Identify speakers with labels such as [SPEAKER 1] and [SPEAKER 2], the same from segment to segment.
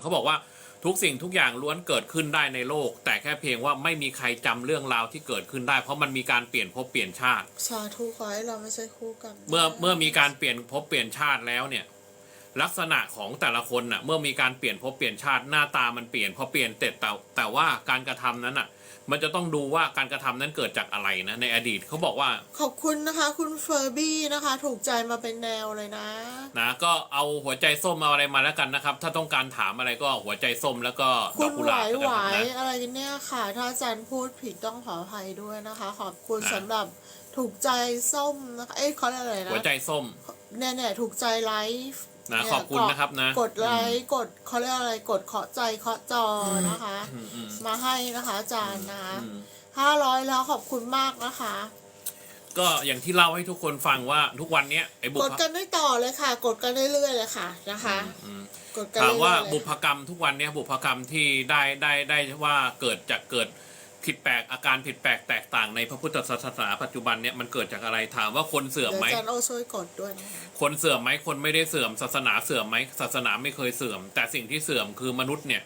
[SPEAKER 1] เขาบอกว่าทุกสิ่งทุกอย่างล้วนเกิดขึ้นได้ในโลก แต่แค่เพียงว่าไม่มีใครจำเรื่องราวที่เกิดขึ้นได้ เพราะมันมีการเปลี่ยนภพเปลี่ยนชาติ
[SPEAKER 2] สาธุขอให้เราไม่ใช่คู่กัน
[SPEAKER 1] เมื่อเมื่อมีการเปลี่ยนภพเปลี่ยนชาติแล้วเนี่ย ลักษณะของแต่ละคนน่ะเมื่อมีการเปลี่ยนภพเปลี่ยนชาติหน้าตามันเปลี่ยนพอเปลี่ยนเสร็จแต่แต่ว่าการกระทำนั้นน่ะ มันจะต้องดูว่าการกระทำนั้นเกิดจากอะไรนะ ในอดีตเขาบอกว่า
[SPEAKER 2] ขอบคุณนะคะ คุณเฟอร์บี้นะคะ ถูกใจมาเป็นแนวเลยนะ
[SPEAKER 1] นะก็เอาหัวใจส้มเอาอะไรมาแล้วกันนะครับ ถ้าต้องการถามอะไรก็หัวใจส้มแล้วก็ด
[SPEAKER 2] คุ
[SPEAKER 1] อก
[SPEAKER 2] ณ
[SPEAKER 1] กุ
[SPEAKER 2] ห
[SPEAKER 1] หลาวาบ
[SPEAKER 2] ย
[SPEAKER 1] แล้ว
[SPEAKER 2] ห
[SPEAKER 1] กัน
[SPEAKER 2] วาย
[SPEAKER 1] นะ
[SPEAKER 2] อะไรกันเนี่ยค่ะ ถ้าอาจารย์พูดผิดต้องขออภัยด้วยนะคะ ขอบคุณ
[SPEAKER 1] นะ
[SPEAKER 2] สำหรับถูกใจส้มนะคะเอ้ยเขาเรียกอะไรนะ
[SPEAKER 1] หัวใจส้ม
[SPEAKER 2] เนี่ยเนี่ยถูกใจไลฟ์
[SPEAKER 1] นะ
[SPEAKER 2] เย
[SPEAKER 1] ขอบคุณนะครับนะ
[SPEAKER 2] กดไลค์กดเขาเรียกอะไรกดเคาะใจเคาะจอนะคะ
[SPEAKER 1] อืมอืม
[SPEAKER 2] มาให้นะคะอาจารย์นะคะ
[SPEAKER 1] อืม
[SPEAKER 2] ห้าร้อยแล้วขอบคุณมากนะคะ
[SPEAKER 1] ก็อย่างที่เล่าให้ทุกคนฟังว่าทุกวันเนี้ยไอ้บุ
[SPEAKER 2] ก
[SPEAKER 1] พ
[SPEAKER 2] ดกันได้ต่อเลยค่ะ กดกันเรื่อยๆเลยค่ะนะคะ
[SPEAKER 1] อืม
[SPEAKER 2] กดกัน
[SPEAKER 1] ถาม
[SPEAKER 2] เรื่อยๆ
[SPEAKER 1] ว่า
[SPEAKER 2] เลย
[SPEAKER 1] บุพกรรมทุกวันเนี้ยบุพกรรมที่ได้ได้ได้ว่าเกิดจากเกิด ผิดแปลกอาการผิดแปลกแตกต่างในพระพุทธศาสนาปัจจุบันเนี่ยมันเกิดจากอะไรถามว่าคนเสื่อม
[SPEAKER 2] เดี๋ยว
[SPEAKER 1] ไหม
[SPEAKER 2] อาจารย์โอช่วยกดด้วยนะคะ
[SPEAKER 1] คนเสื่อมไหมคนไม่ได้เสื่อมศาสนาเสื่อมไหมศาสนาไม่เคยเสื่อม แต่สิ่งที่เสื่อมคือมนุษย์เนี่ย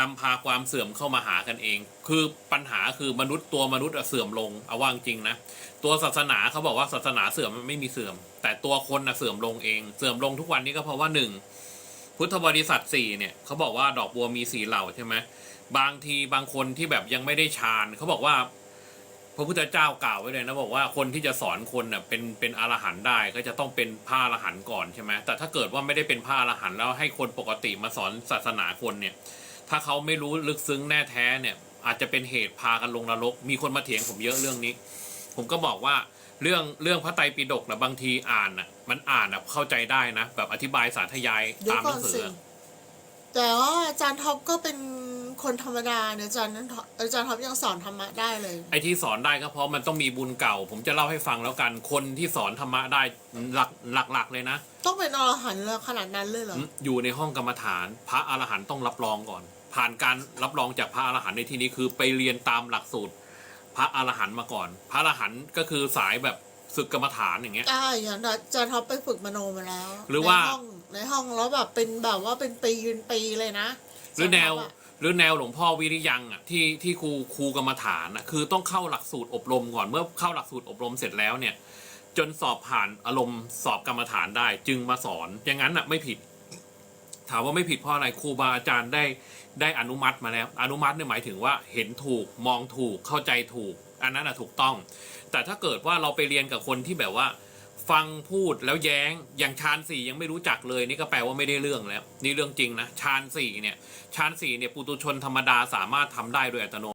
[SPEAKER 1] นำพาความเสื่อมเข้ามาหากันเอง คือปัญหาคือมนุษย์ตัวมนุษย์อะเสื่อมลงเอาว่าจริงนะตัวศาสนาเขาบอกว่าศาสนาเสื่อมมันไม่มีเสื่อม แต่ตัวคนอะเสื่อมลงเอง เสื่อมลงทุกวันนี้ก็เพราะว่าหนึ่ง พุทธบริษัทสี่เนี่ยเขาบอกว่าดอกบัวมีสีเหล่าใช่ไหมบางทีบางคนที่แบบยังไม่ได้ฌานเขาบอกว่า พระพุทธเจ้ากล่าวไว้เลยนะบอกว่าคนที่จะสอนคนเน่ะเป็นเป็นอรหันต์ได้ก็จะต้องเป็นพระอรหันต์ก่อนใช่ไหมแต่ถ้าเกิดว่าไม่ได้เป็นพระอรหันต์แล้วให้คนปกติมาสอนศาสนาคนเนี่ย ถ้าเขาไม่รู้ลึกซึ้งแน่แท้เนี่ย อาจจะเป็นเหตุพากันลงนรกมีคนมาเถียงผมเยอะเรื่องนี้ ผมก็บอกว่า เรื่องเรื่องพระไตรปิฎกนะบางทีอ่านน่ะ มันอ่านน่ะเข้าใจได้นะแบบอธิบายสาธยาย
[SPEAKER 2] เดี๋ยว
[SPEAKER 1] ตามห
[SPEAKER 2] ก่
[SPEAKER 1] นั
[SPEAKER 2] อน
[SPEAKER 1] งสื
[SPEAKER 2] สิ
[SPEAKER 1] อ
[SPEAKER 2] แต่ว่าอาจารย์ท็อปก็เป็นคนธรรมดาเนี่ยอาจารย์นั้นอาจารย์ท็อปยังสอนธรรมะได้เลย
[SPEAKER 1] ไอ้ที่สอนได้ก็เพราะมันต้องมีบุญเก่า ผมจะเล่าให้ฟังแล้วกันคนที่สอนธรรมะได้หลักหลักๆเลยนะ
[SPEAKER 2] ต้องเป็นอรหันต์เลยขนาดนั้นเลยเหรอ
[SPEAKER 1] อยู่ในห้องกรรมฐาน พระอรหันต์ต้องรับรองก่อน ผ่านการรับรองจากพระอรหันต์ในที่นี้คือไปเรียนตามหลักสูตร พระอรหันต์มาก่อน พระอรหันต์ก็คือสายแบบศึกกรรมฐานอย่างเงี้ย
[SPEAKER 2] อ่าอย่างอาจารย์ท็อปไปฝึกมโนมาแล้ว
[SPEAKER 1] หรือว่า
[SPEAKER 2] ในห้องในห้องแล้วแบบเป็นแบบว่าเป็นปีเป็นปีเลยนะ
[SPEAKER 1] หรือแนวา
[SPEAKER 2] จารย์ท็ปะ
[SPEAKER 1] หรือแนวหลวงพ่อวิริยังอะที่ที่ครูครูกรรมฐานอะคือต้องเข้าหลักสูตรอบรมก่อนเมื่อเข้าหลักสูตรอบรมเสร็จแล้วเนี่ย จนสอบผ่านอารมณ์สอบกรรมฐานได้จึงมาสอนอย่างนั้นอะไม่ผิด ถามว่าไม่ผิดเพราะอะไรครูบาอาจารย์ได้ได้อนุมัติมาแล้ว อนุมัติเนี่ยหมายถึงว่าเห็นถูกมองถูกเข้าใจถูก อันนั้นอะถูกต้อง แต่ถ้าเกิดว่าเราไปเรียนกับคนที่แบบว่า ฟังพูดแล้วแย้งอย่างชานสี่ยังไม่รู้จักเลยนี่ก็แปลว่าไม่ได้เรื่องแล้ว นี่เรื่องจริงนะชานสี่เนี่ยชานสี่เนี่ยปุตุชนธรรมดาสามารถทำได้โดยอัตโนมัติ